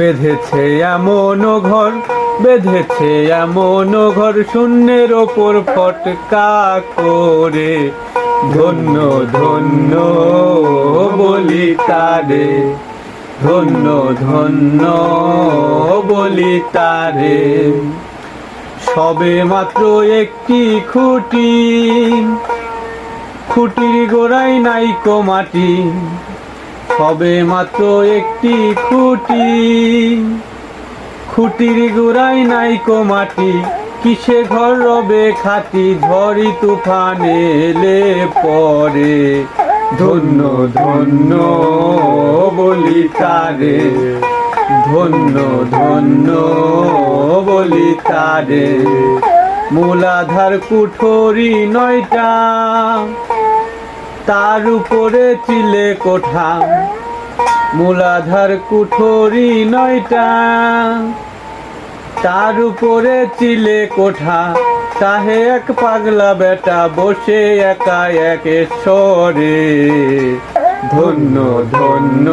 বেঁধেছে এমন ঘর, বেঁধেছে এমন ঘর, শূন্যের ওপর ফটকা করে। ধন্য ধন্য বলি তারে, ধন্য ধন্য বলি তারে। সবে মাত্র একটি খুঁটি, খুঁটির গোড়ায় নাইকো মাটি। সবে মাত্র একটি খুঁটি। খুঁটির গোড়ায় নাইকো মাটি, কিসে ঘর রবে খাতি ঝড়ি তুফান এলে পরে। ধন্য ধন্য বলি তারে, ধন্য ধন্য বলি তারে। মূলাধার কুঠরি নয়টা তার উপরে চিলে কোঠা। মূলাধার কুঠরি নয়টা। তার উপরে চিলে কোঠা। তাহে এক পাগলা বেটা বসে একা এক স্বরে ধন্য ধন্য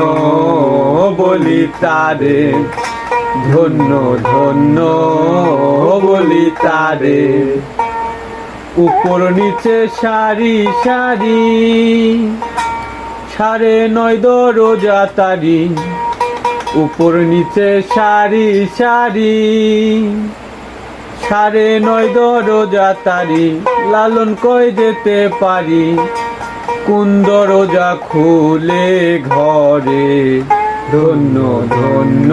বলি তারে। ধন্য ধন্য বলি তারে। উপর নিচে সারি সারি সাড়ে নয় দরজা তারি। উপর নিচে সারি সারি সাড়ে নয় দরজা তারি। লালন কয় যেতে পারি? কোন দরজা খুলে ঘরে? ধন্য ধন্য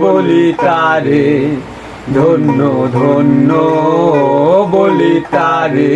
বলি তারে। ধন্য ধন্য বলি তারে।